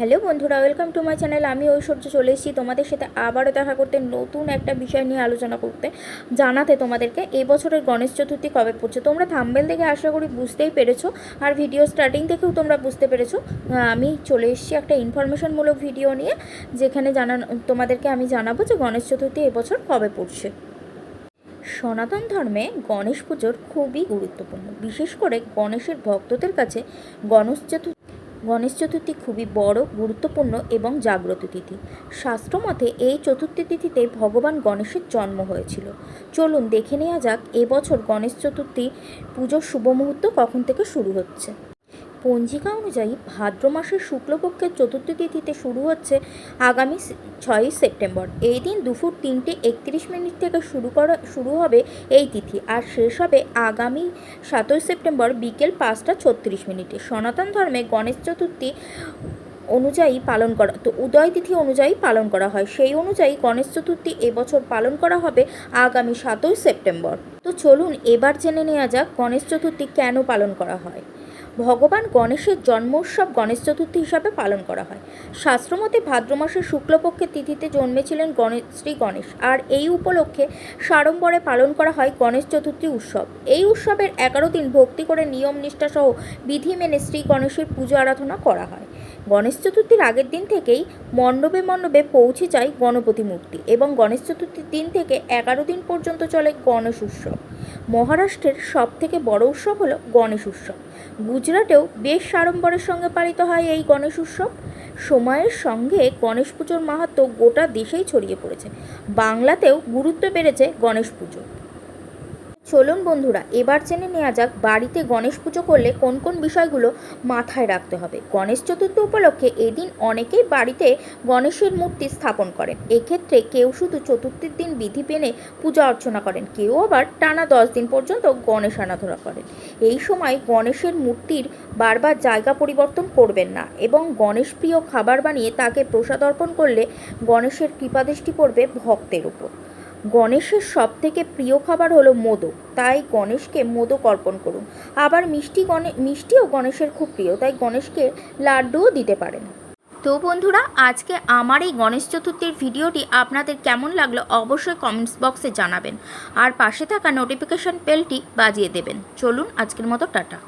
Hello বন্ধুরা, welcome to my channel. আমি ঐশ্বর্য, চলে এসেছি তোমাদের সাথে আবারও দেখা করতে নতুন একটা বিষয় নিয়ে আলোচনা করতে, জানাতে তোমাদেরকে এবছরের গণেশ চতুর্থী কবে পড়ছে? তোমরা থাম্বেল দেখে আশা করি বুঝতেই পেরেছ, আর ভিডিও স্টার্টিং থেকেও তোমরা বুঝতে পেরেছ। আমি চলে এসেছি একটা ইনফরমেশনমূলক ভিডিও নিয়ে, যেখানে জানানো তোমাদেরকে আমি জানাব যে গণেশ চতুর্থী এবছর কবে পড়ছে। সনাতন ধর্মে গণেশ পুজোর খুবই গুরুত্বপূর্ণ, বিশেষ করে গণেশের ভক্তদের কাছে গণেশ চতুর্থী গণেশ চতুর্থী খুবই বড়, গুরুত্বপূর্ণ এবং জাগ্রত তিথি। শাস্ত্রমতে এই চতুর্থী তিথিতে ভগবান গণেশের জন্ম হয়েছিল। চলুন দেখে নেওয়া যাক এবছর গণেশ চতুর্থী পুজোর শুভ মুহূর্ত কখন থেকে শুরু হচ্ছে। পঞ্জিকা অনুযায়ী ভাদ্র মাসের শুক্লপক্ষের চতুর্থী তিথিতে শুরু হচ্ছে আগামী ছয়ই সেপ্টেম্বর। এই দিন দুপুর তিনটে একত্রিশ মিনিট থেকে শুরু করা, শুরু হবে এই তিথি আর শেষ হবে আগামী সাতই সেপ্টেম্বর বিকেল পাঁচটা ছত্রিশ মিনিটে। সনাতন ধর্মে গণেশ চতুর্থী অনুযায়ী পালন করা, তো উদয় তিথি অনুযায়ী পালন করা হয়। সেই অনুযায়ী গণেশ চতুর্থী এবছর পালন করা হবে আগামী সাতই সেপ্টেম্বর। তো চলুন এবার জেনে নেওয়া যাক গণেশ চতুর্থী কেন পালন করা হয়। ভগবান গণেশের জন্মোৎসব গণেশ চতুর্থী হিসাবে পালন করা হয়। শাস্ত্রমতে ভাদ্র মাসের শুক্লপক্ষের তিথিতে জন্মেছিলেন গণেশ, শ্রী গণেশ। আর এই উপলক্ষে সাড়ম্বরে পালন করা হয় গণেশ চতুর্থী উৎসব। এই উৎসবের এগারো দিন ভক্তি করে নিয়ম নিষ্ঠাসহ বিধি মেনে শ্রী গণেশের পুজো আরাধনা করা হয়। গণেশ চতুর্থীর আগের দিন থেকেই মণ্ডপে মণ্ডপে পৌঁছে যায় গণপতি মূর্তি এবং গণেশ চতুর্থীর দিন থেকে এগারো দিন পর্যন্ত চলে গণেশ উৎসব। মহারাষ্ট্রের সব থেকে বড় উৎসব হলো গণেশ উৎসব। গুজরাটেও বেশ সাড়ম্বরের সঙ্গে পালিত হয় এই গণেশ উৎসব। সময়ের সঙ্গে গণেশ পুজোর মাহাত্ম গোটা দেশেই ছড়িয়ে পড়েছে। বাংলাতেও গুরুত্ব বেড়েছে গণেশ পুজো। চলুন বন্ধুরা, এবার জেনে নেওয়া যাক বাড়িতে গণেশ পুজো করলে কোন কোন বিষয়গুলো মাথায় রাখতে হবে। গণেশ চতুর্থী উপলক্ষে এদিন অনেকেই বাড়িতে গণেশের মূর্তি স্থাপন করেন। এক্ষেত্রে কেউ শুধু চতুর্থীর দিন বিধি পেনে পূজা অর্চনা করেন, কেউ আবার টানা দশ দিন পর্যন্ত গণেশ আরাধনা করেন। এই সময় গণেশের মূর্তির বারবার জায়গা পরিবর্তন করবেন না এবং গণেশ প্রিয় খাবার বানিয়ে তাকে প্রসাদ অর্পণ করলে গণেশের কৃপাদৃষ্টি পড়বে ভক্তের উপর। গণেশের সব থেকে প্রিয় খাবার হলো মোদক তাই গণেশকে মোদক অর্পণ করুন। আবার মিষ্টি গণে, মিষ্টিও গণেশের খুব প্রিয়, তাই গণেশকে লাড্ডুও দিতে পারেন। তো বন্ধুরা, আজকে আমার এই গণেশ চতুর্থীর ভিডিওটি আপনাদের কেমন লাগল অবশ্যই কমেন্টস বক্সে জানাবেন। আর পাশে থাকা নোটিফিকেশান বেলটি বাজিয়ে দেবেন। চলুন আজকের মতো টাটা।